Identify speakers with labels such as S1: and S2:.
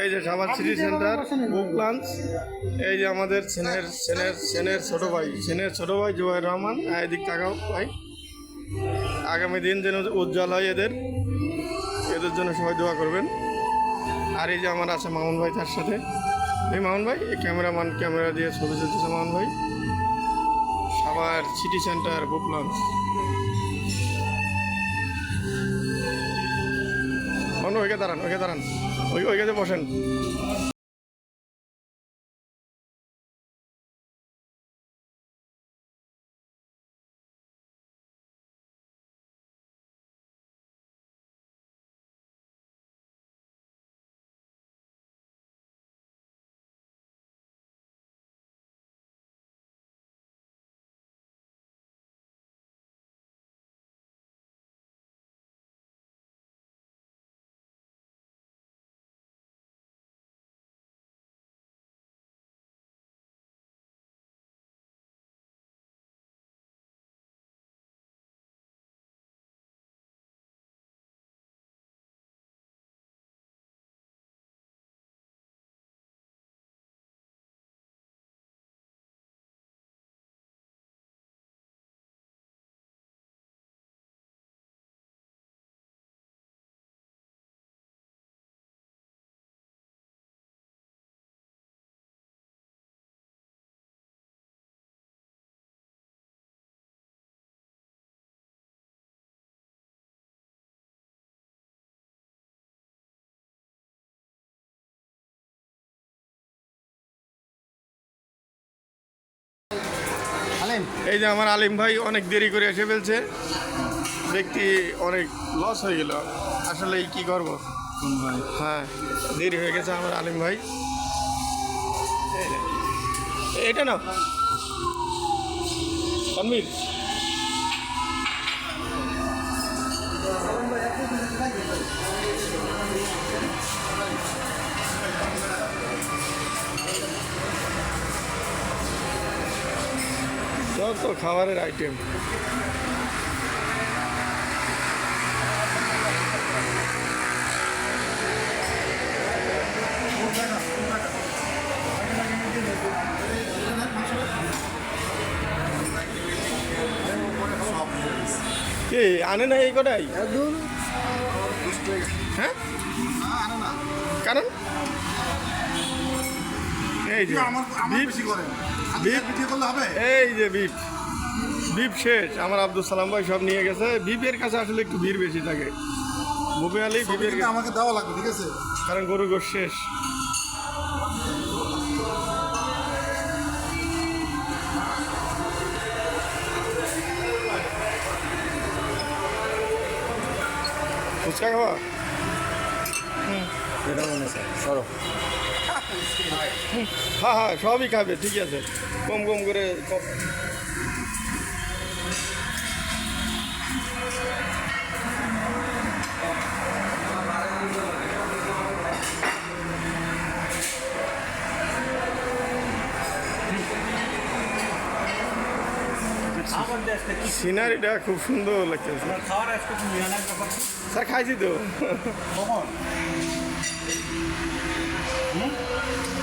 S1: এই যে সাবার সিটি সেন্টার বুক লাঞ্চ। এই যে আমাদের সেনের সেনের সেনের ছোটো ভাই সেনের ছোটো ভাই জুবাইর রহমান। এদিক তাকাও ভাই। আগামী দিন যেন উজ্জ্বল হয় এদের। এদের জন্য সবাই দোয়া করবেন। আর এই যে আমার আছে মামুন ভাই তার সাথে। এই মামুন ভাই এই ক্যামেরাম্যান ক্যামেরা দিয়ে ছবি তুলতেছে মামুন ভাই। Savar city centre book launch. Mamun ওইকে দাঁড়ান ওইকে দাঁড়ান। ওই ওই ওইখানে বসেন। এই যে আমার আলিম ভাই অনেক দেরি করে এসে ফেলছে। দেখতে অনেক লস হয়ে গেল। আসলে কি করব? হ্যাঁ দেরি হয়ে গেছে আমার আলিম ভাই। এটা না তানভীর যত খাবারের আইটেম কি আনে না এই কটাই? হ্যাঁ? কারণ? এই যে
S2: আমার আমার
S1: বিফ
S2: বেশি করেন
S1: বিফ
S2: ভিডিও করলে হবে?
S1: এই যে বিফ বিফ শেষ। আমার আব্দুল সালাম ভাই সব নিয়ে গেছে। বিফের কাছে আসলে একটু ভিড় বেশি থাকে। বুবে আলী
S2: কিন্তু আমাকে দেওয়া লাগবে ঠিক আছে?
S1: কারণ গরু গোশ শেষ। ফুচকা খাওয়া
S2: এটা মনে স্যার সরো।
S1: হ্যাঁ হ্যাঁ সবই খাবে, ঠিক আছে। কম কম করে সিনারিটা খুব সুন্দর লাগছে স্যার, খাইছি তো।
S2: কখন